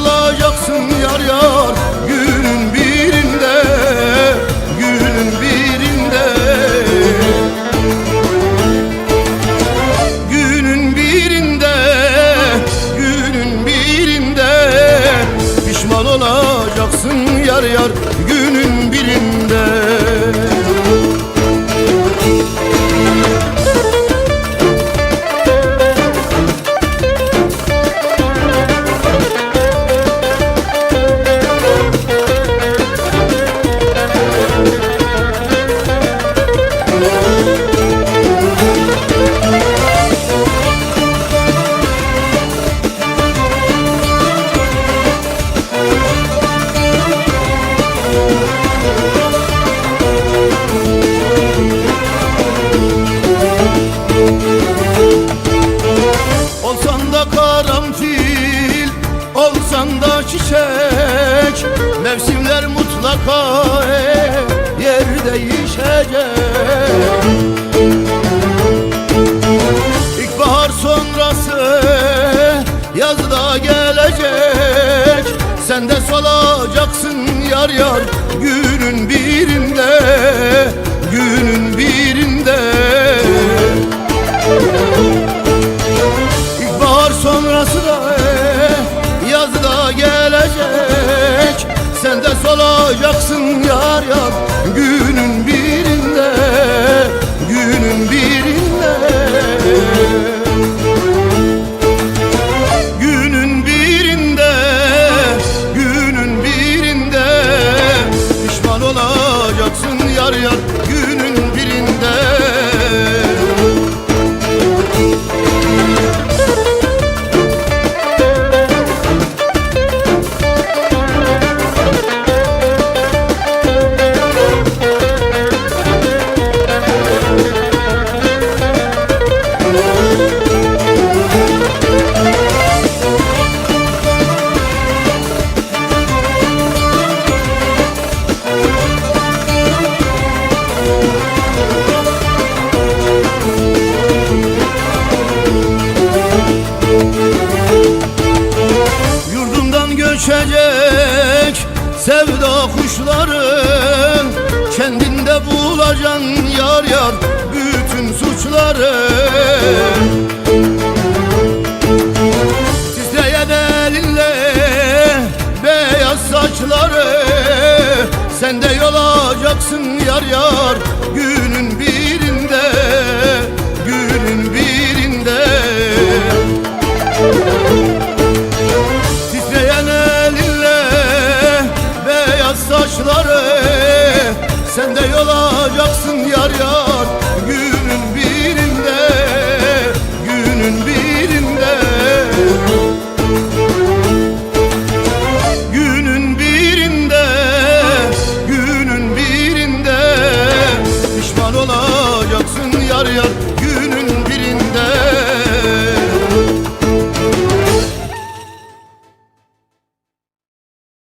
olacaksın yar yar. Günün birinde Günün birinde mutlaka yer değişecek. İlkbahar sonrası yazda gelecek. Sen de solacaksın yar yar günün birinde Günün birinde. Solacaksın yar yar günün Göçecek sevda kuşların Kendinde bulacaksın yar yar bütün suçları. Titreyen elinle beyaz saçları. Sen de yol alacaksın yar yar yar yar.